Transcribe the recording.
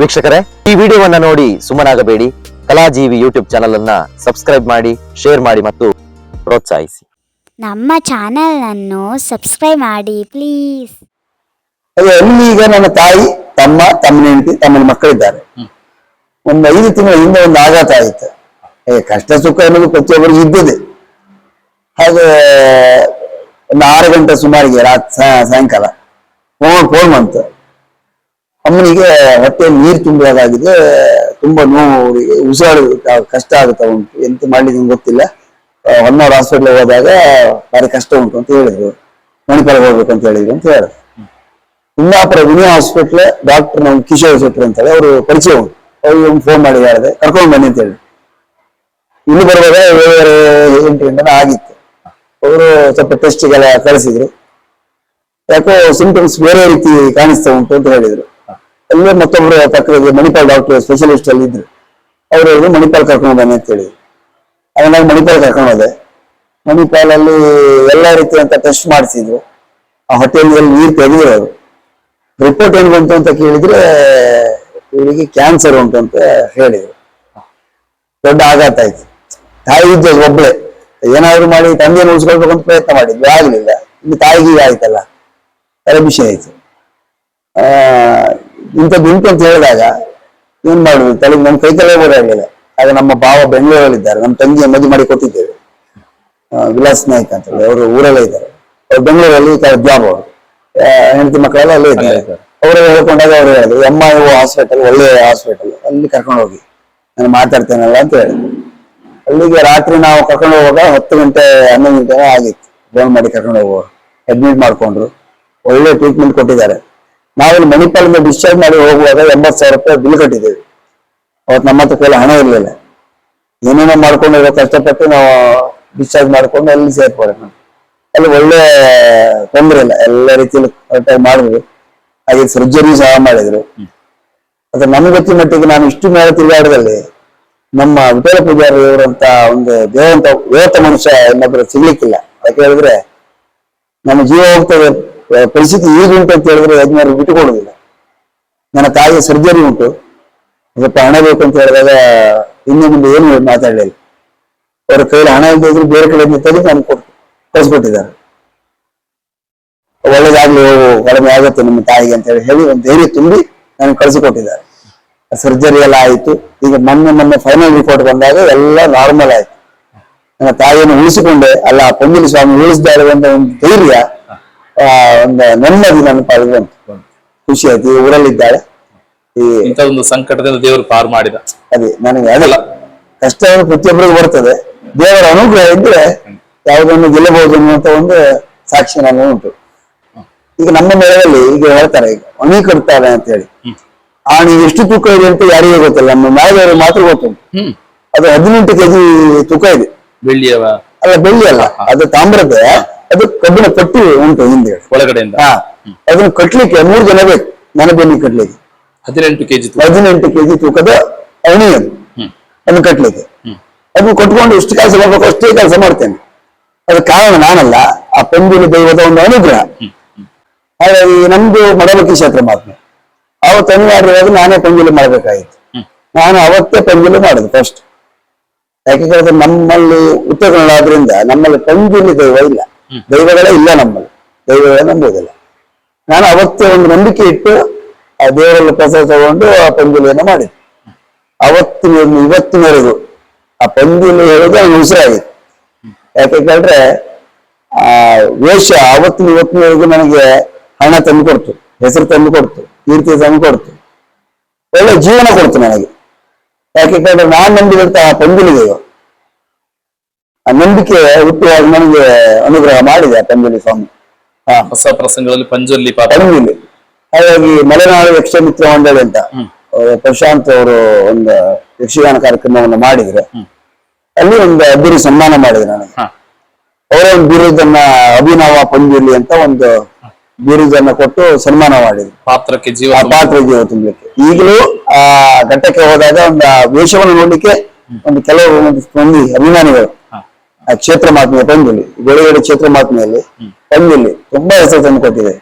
ವೀಕ್ಷಕರೇ ಈ ವಿಡಿಯೋವನ್ನ ನೋಡಿ ಸುಮ್ಮನಾಗಬೇಡಿ. ಕಲಾಜೀವಿ ಯೂಟ್ಯೂಬ್ ಚಾನಲ್ ಅನ್ನ ಸಬ್ಸ್ಕ್ರೈಬ್ ಮಾಡಿ ಶೇರ್ ಮಾಡಿ ಮತ್ತು ಪ್ರೋತ್ಸಾಹಿಸಿ. ನಮ್ಮ ಚಾನಲನ್ನು ಸಬ್ಸ್ಕ್ರೈಬ್ ಮಾಡಿ ಪ್ಲೀಸ್ ಅದೇ ಅಲ್ಲಿ ಈಗ ನನ್ನ ತಾಯಿ ತಮ್ಮ ತಮ್ಮನ ಹೆಂಡತಿ ತಮ್ಮನ ಮಕ್ಕಳಿದ್ದಾರೆ? ಒಂದು ಐದು ತಿಂಗಳ ಹಿಂದೆ ಒಂದು ಆಘಾತ ಆಯ್ತು. ಏ, ಕಷ್ಟ ಸುಖ ಅನ್ನೋದು ಪ್ರತಿಯೊಬ್ಬರು ಇದ್ದದೆ. ಹಾಗೆ ಒಂದು ಆರು ಗಂಟೆ ಸುಮಾರಿಗೆ ರಾತ್ರಿ ಸಾಯಂಕಾಲ. ಫೋನ್ ಫೋನ್ ಬಂತು. ಅಮ್ಮನಿಗೆ ಹೊಟ್ಟೆ ನೀರು ತುಂಬಿದಾಗಿದೆ ತುಂಬಾ ನೋವು ಅವರಿಗೆ ಉಸಿರಾಡೋದು ಕಷ್ಟ ಆಗುತ್ತಾ ಉಂಟು, ಎಂತ ಮಾಡ್ಲಿಕ್ಕೆ ಗೊತ್ತಿಲ್ಲ. ಹೊನ್ನಾವರ ಹಾಸ್ಪಿಟ್ಲ್ ಹೋದಾಗ ಭಾರಿ ಕಷ್ಟ ಉಂಟು ಅಂತ ಹೇಳಿದ್ರು. ಮಣಿಪಾಲ ಹೋಗ್ಬೇಕು ಅಂತ ಹೇಳಿದ್ರು ಅಂತ ಹೇಳಿದ್ರು. ಕುಂದಾಪುರ ವಿನಿ ಹಾಸ್ಪಿಟ್ಲ್ ಡಾಕ್ಟರ್ ನಮ್ಮ ಕಿಶೋರ್ ಶೆಟ್ಟಿ ಅಂತ ಅವರು ಪರಿಚಯ ಉಂಟು. ಅವ್ರಿಗೆ ಫೋನ್ ಮಾಡಿ ಕರ್ಕೊಂಡು ಬನ್ನಿ ಅಂತ ಹೇಳಿ ಇಲ್ಲಿ ಬರುವಾಗ ಏಳುವರೆ ಎಂಟು ಗಂಟೆ ಆಗಿತ್ತು. ಅವರು ಸ್ವಲ್ಪ ಟೆಸ್ಟ್ಗೆಲ್ಲ ಕಳಿಸಿದ್ರು. ಯಾಕೋ ಸಿಂಟಮ್ಸ್ ಬೇರೆ ರೀತಿ ಕಾಣಿಸ್ತಾ ಉಂಟು ಅಂತ ಹೇಳಿದ್ರು. ಅಲ್ಲೇ ಮತ್ತೊಬ್ರು ಪಕ್ಕದಲ್ಲಿ ಮಣಿಪಾಲ್ ಡಾಕ್ಟರ್ ಸ್ಪೆಷಲಿಸ್ಟ್ ಅಲ್ಲಿ ಇದ್ರು. ಅವ್ರು ಹೇಳಿದ್ರು, ಮಣಿಪಾಲ್ ಕರ್ಕೊಂಡು ಬನ್ನಿ ಅಂತ ಹೇಳಿ. ಅದನ್ನ ನಾನು ಮಣಿಪಾಲ್ ಕರ್ಕೊಂಡು ಹೋದೆ. ಮಣಿಪಾಲ್ ಅಲ್ಲಿ ಎಲ್ಲಾ ರೀತಿಯಂತ ಟೆಸ್ಟ್ ಮಾಡಿಸಿದ್ರು. ಆ ಹೋಟೆಲ್ನಲ್ಲಿ ನೀರು ತೆಗೆದ್ರು ಅವರು ರಿಪೋರ್ಟ್ ಏನು ಬಂತು ಅಂತ ಕೇಳಿದ್ರೆ, ಇವಳಿಗೆ ಕ್ಯಾನ್ಸರ್ ಉಂಟು ಅಂತ ಹೇಳಿದ್ರು. ದೊಡ್ಡ ಆಘಾತ ಆಯ್ತು. ತಾಯಿ ಇದ್ದ ಒಬ್ಬಳೆ ಏನಾದ್ರು ಮಾಡಿ ತಂದೆಯನ್ನು ಉಳಿಸ್ಕೊಳ್ಬೇಕು ಅಂತ ಪ್ರಯತ್ನ ಮಾಡಿದ್ವಿ ಆಗ್ಲಿಲ್ಲ. ಇಲ್ಲಿ ತಾಯಿಗೆ ಆಯ್ತಲ್ಲ. ಅದೇ ವಿಷಯ ಆಯ್ತು ಇಂಥದ್ದು ಉಂಟು ಅಂತ ಹೇಳಿದಾಗ ಏನ್ ಮಾಡುದು? ತಲೆ ನಮ್ಮ ಕೈ ತಲೆ ಆಗ ನಮ್ಮ ಭಾವ ಬೆಂಗಳೂರಲ್ಲಿದ್ದಾರೆ. ನಮ್ಮ ತಂಗಿಯ ಮದುವೆ ಮಾಡಿ ಕೊಟ್ಟಿದ್ದೇವೆ. ವಿಲಾಸ್ ನಾಯ್ಕ ಅಂತ ಹೇಳಿ. ಅವರು ಊರಲ್ಲೇ ಇದ್ದಾರೆ. ಅವ್ರು ಬೆಂಗಳೂರಲ್ಲಿ ಜಾಬ್ ಅವರು. ಹೆಂಡತಿ ಮಕ್ಕಳೆಲ್ಲ ಅಲ್ಲೇ ಇದ್ದಾರೆ. ಅವರು ಹೇಳ್ಕೊಂಡಾಗ ಅವ್ರು ಹೇಳಿದ್ರು ಎಂ ಐ ಹಾಸ್ಪಿಟಲ್ ಒಳ್ಳೆ ಹಾಸ್ಪಿಟಲ್ ಅಲ್ಲಿ ಕರ್ಕೊಂಡು ಹೋಗಿ. ನಾನು ಮಾತಾಡ್ತೇನಲ್ಲ ಅಂತ ಹೇಳಿ. ಅಲ್ಲಿಗೆ ರಾತ್ರಿ ನಾವು ಕರ್ಕೊಂಡು ಹೋಗುವಾಗ ಹತ್ತು ಗಂಟೆ ಹನ್ನೊಂದು ಗಂಟೆ ಆಗಿತ್ತು. ಫೋನ್ ಮಾಡಿ ಕರ್ಕೊಂಡು ಹೋಗುವ ಅಡ್ಮಿಟ್ ಮಾಡ್ಕೊಂಡ್ರು. ಒಳ್ಳೆ ಟ್ರೀಟ್ಮೆಂಟ್ ಕೊಟ್ಟಿದ್ದಾರೆ. ನಾವಿಲ್ಲಿ ಮಣಿಪಾಲಿಂದ ಡಿಸ್ಚಾರ್ಜ್ ಮಾಡಿ ಹೋಗುವಾಗ ಎಂಬತ್ತು ಸಾವಿರ ರೂಪಾಯಿ ಬಿಲ್ ಕಟ್ಟಿದ್ದೇವೆ. ಅವತ್ತು ನಮ್ಮ ಹತ್ರ ಕೈಲಿ ಹಣ ಇರಲಿಲ್ಲ. ಏನೇನೋ ಮಾಡ್ಕೊಂಡು ಕಷ್ಟಪಟ್ಟು ನಾವು ಡಿಸ್ಚಾರ್ಜ್ ಮಾಡ್ಕೊಂಡು ಅಲ್ಲಿ ಸೇರ್ಪಡೆ ಅಲ್ಲಿ ಒಳ್ಳೆ ತೊಂದರೆ ಇಲ್ಲ. ಎಲ್ಲ ರೀತಿಯಲ್ಲಿ ಕರೆಕ್ಟಾಗಿ ಮಾಡಿದ್ರು ಹಾಗೆ ಸರ್ಜರಿ ಸಹ ಮಾಡಿದ್ರು. ಅದು ನಮ್ಗೆ ಗೊತ್ತಿನ ಮಟ್ಟಿಗೆ ನಾನು ಇಷ್ಟು ಮೇಲೆ ತಿರುಗಾಡದಲ್ಲಿ ನಮ್ಮ ವಿಠಲ ಪೂಜಾರಿ ಇವರಂತ ಒಂದು ದೇವಂತ, ದೇವತ ಮನುಷ್ಯ ಇನ್ನೊಬ್ಬರು ಸಿಗ್ಲಿಕ್ಕಿಲ್ಲ. ಯಾಕೆ ಹೇಳಿದ್ರೆ, ನಮ್ಮ ಜೀವ ಹೋಗ್ತದೆ. ಪರಿಸ್ಥಿತಿ ಈಗ ಉಂಟು ಅಂತ ಹೇಳಿದ್ರೆ ಯಜ್ಞರು ಬಿಟ್ಟುಕೊಡುವುದಿಲ್ಲ ನನ್ನ ತಾಯಿಯ ಸರ್ಜರಿ ಉಂಟು. ಸ್ವಲ್ಪ ಹಣ ಬೇಕು ಅಂತ ಹೇಳಿದಾಗ ಹಿಂದೆ ಮುಂದೆ ಏನು ಮಾತಾಡಲಿಲ್ಲ. ಅವರ ಕೈಯಲ್ಲಿ ಹಣ ಇದ್ದಿದ್ರು ಬೇರೆ ಕಡೆಯಿಂದ ತೆಗೆದು ನಮ್ಗೆ ಕೊಟ್ಟು ಕಳಿಸ್ಕೊಟ್ಟಿದ್ದಾರೆ ಒಳ್ಳೇದಾಗ್ಲಿ ಹೋಗು, ಕಡಿಮೆ ಆಗುತ್ತೆ ನಿಮ್ಮ ತಾಯಿಗೆ ಅಂತ ಹೇಳಿ ಹೇಳಿ ಒಂದು ಧೈರ್ಯ ತುಂಬಿ ನನಗೆ ಕಳಿಸಿಕೊಟ್ಟಿದ್ದಾರೆ. ಸರ್ಜರಿ ಎಲ್ಲ ಆಯಿತು. ಈಗ ಮೊನ್ನೆ ಮೊನ್ನೆ ಫೈನಲ್ ರಿಪೋರ್ಟ್ ಬಂದಾಗ ಎಲ್ಲ ನಾರ್ಮಲ್ ಆಯ್ತು. ನನ್ನ ತಾಯಿಯನ್ನು ಉಳಿಸಿಕೊಂಡೆ. ಅಲ್ಲ ಪೊಂಗಿಲಿ ಸ್ವಾಮಿ ಉಳಿಸಿದ್ದಾರೆ ಅಂತ ಒಂದು ಧೈರ್ಯ ಒಂದು ನೆಮ್ಮದಿ ನನ್ನ ಪಾಲಿಗೆ ಬಂತು. ಖುಷಿ ಆಯ್ತು ಈ ಊರಲ್ಲಿದ್ದಾಳೆ. ಈ ಇಂಥ ಒಂದು ಸಂಕಟದಿಂದ ದೇವರು ಪಾರು ಮಾಡಿದ. ಅದೇ ನನಗೆ ಅದಲ್ಲ ಕಷ್ಟ ಪ್ರತಿಯೊಬ್ಬರಿಗೂ ಬರ್ತದೆ. ದೇವರ ಅನುಗ್ರಹ ಇದ್ರೆ ಯಾವುದನ್ನು ಗೆಲ್ಲಬಹುದು ಅನ್ನುವಂತ ಒಂದು ಸಾಕ್ಷಿ ನನಗೆ ಉಂಟು. ಈಗ ನಮ್ಮ ಮೇಳದಲ್ಲಿ ಈಗ ಹೇಳ್ತಾರೆ ಈಗ ಅಂತ ಹೇಳಿ ಆಣಿ ಎಷ್ಟು ತೂಕ ಇದೆ ಅಂತ ಯಾರಿಗೂ ಗೊತ್ತಿಲ್ಲ. ನಮ್ಮ ಮೇಳದವರು ಮಾತ್ರ ಗೊತ್ತುಂಟು. ಅದು ಹದಿನೆಂಟು ಕೆಜಿ ತೂಕ ಇದೆ. ಬೆಳ್ಳಿಯವ? ಅಲ್ಲ ಬೆಳ್ಳಿ ಅಲ್ಲ. ಅದು ತಾಮ್ರದ ಅದು ಕಬ್ಬಿಣ ಕಟ್ಟಿ ಉಂಟು ಹಿಂದೆ. ಒಳಗಡೆಯಿಂದ. ಹಾ. ಅದನ್ನು ಕಟ್ಲಿಕ್ಕೆ ಮೂರು ಜನ ಬೇಕು. ನನ್ನ ಬೆನ್ನಿ ಕಟ್ಲಿಕ್ಕೆ. ಹದಿನೆಂಟು ಕೆಜಿ ಹದಿನೆಂಟು ಕೆಜಿ ತೂಕದ ಅದು ಹ್ಮ್. ಅದನ್ನು ಕಟ್ಲಿಕ್ಕೆ. ಅದನ್ನು ಕೊಟ್ಕೊಂಡು ಎಷ್ಟು ಕೆಲಸ ಮಾಡ್ಬೇಕು ಅಷ್ಟೇ ಕೆಲಸ ಮಾಡ್ತೇನೆ. ಅದು ಕಾರಣ ನಾನಲ್ಲ ಆ ಪೆಂಬುಲಿ ದೈವದ ಒಂದು ಅನುಗ್ರಹ. ಹಾಗಾಗಿ ನಮ್ದು ಮಡಲಕ್ಕಿ ಕ್ಷೇತ್ರ ಮಾತ್ರ. ಅವತ್ತು ಅನಿವಾರ್ಯವಾಗಿ ನಾನೇ ಪೆಂಬುಲಿ ಮಾಡ್ಬೇಕಾಗಿತ್ತು. ನಾನು ಅವತ್ತೇ ಪೆಂಬುಲಿ ಮಾಡುದು ಫಸ್ಟ್ ಯಾಕೆ ಕೇಳಿದ್ರೆ ನಮ್ಮಲ್ಲಿ ಉತ್ತರ ಕನ್ನಡ ಆದ್ರಿಂದ ನಮ್ಮಲ್ಲಿ ಪಂಗಿಲಿ ದೈವ ಇಲ್ಲ. ದೈವಗಳೇ ಇಲ್ಲ ನಮ್ಮಲ್ಲಿ. ದೈವಗಳೇ ನಂಬುವುದಿಲ್ಲ. ನಾನು ಅವತ್ತೇ ಒಂದು ನಂಬಿಕೆ ಇಟ್ಟು ಆ ದೇವರಲ್ಲಿ ಪ್ರಸಾದ ತಗೊಂಡು ಆ ಪಂಜುಲಿಯನ್ನು ಮಾಡಿದೆ. ಅವತ್ತಿನ ಇವತ್ತಿನವರೆಗೂ ಆ ಪಂಜುಲಿ ಹೇಳೋದು ನನಗೆ ಉಸಿರಾಗಿತ್ತು ಯಾಕೆ ಕೇಳಿದ್ರೆ, ಆ ವೇಷ ಅವತ್ತಿನ, ಇವತ್ತಿನವರೆಗೂ ನನಗೆ ಹಣ ತಂದು ಕೊಡ್ತು ಹೆಸರು ತಂದು ಕೊಡ್ತು ಕೀರ್ತಿ ತಂದು ಕೊಡ್ತು ಒಳ್ಳೆ ಜೀವನ ಕೊಡ್ತು ನನಗೆ. ಯಾಕೆ ಕೇಳಿದ್ರೆ, ನಾನು ನಂಬಿದಂತ ಆ ಪಂಜುಲಿ ದೇವ ಆ ನಂಬಿಕೆ ಹುಟ್ಟುವಾಗ ನನಗೆ ಅನುಗ್ರಹ ಮಾಡಿದೆ ಆ ಪಂಜುಲಿ ಸ್ವಾಮಿ. ಹಾ ಹೊಸ ಪ್ರಸಂಗಗಳಲ್ಲಿ ಪಂಜುರ್ಲಿ ಪಾಪ ಪಂಜುಲಿ ಹಾಗಾಗಿ ಮಲೆನಾಡು ಯಕ್ಷಮಿತ್ರ ಮಂಡಳಿ ಅಂತ ಅವ್ರು ಪ್ರಶಾಂತ್ ಅವರು ಒಂದು ಯಕ್ಷಗಾನ ಕಾರ್ಯಕ್ರಮವನ್ನು ಮಾಡಿದ್ರೆ. ಅಲ್ಲಿ ಒಂದು ಅದ್ದೂರಿ ಸನ್ಮಾನ ಮಾಡಿದೆ ನನಗೆ. ಹಾ. ಅವರ ಒಂದು ಬಿರುದನ್ನ ಅಭಿನವ ಪಂಜುಲಿ ಅಂತ ಒಂದು ಬಿರುದನ್ನ ಕೊಟ್ಟು ಸನ್ಮಾನ ಮಾಡಿದ್ರು. ಪಾತ್ರಕ್ಕೆ ಜೀವ ಆ ಪಾತ್ರ ಜೀವ ತುಂಬಲಿಕ್ಕೆ ಈಗಲೂ ಆ ಘಟ್ಟಕ್ಕೆ ಹೋದಾಗ ಒಂದು ಆ ವೇಷವನ್ನು ನೋಡ್ಲಿಕ್ಕೆ ಒಂದು ಕೆಲವು ಒಂದು ಮಂದಿ ಅಭಿಮಾನಿಗಳು. ಆ ಕ್ಷೇತ್ರ ಮಾತ್ಮೆ ಪಂಜುಲಿ ಗೋಳಿಗಡೆ ಕ್ಷೇತ್ರ ಮಾತ್ಮೆಯಲ್ಲಿ ಪಂಜುಲಿ ತುಂಬಾ ಹೆಸರು ತಂದು ಕೊಟ್ಟಿದೆ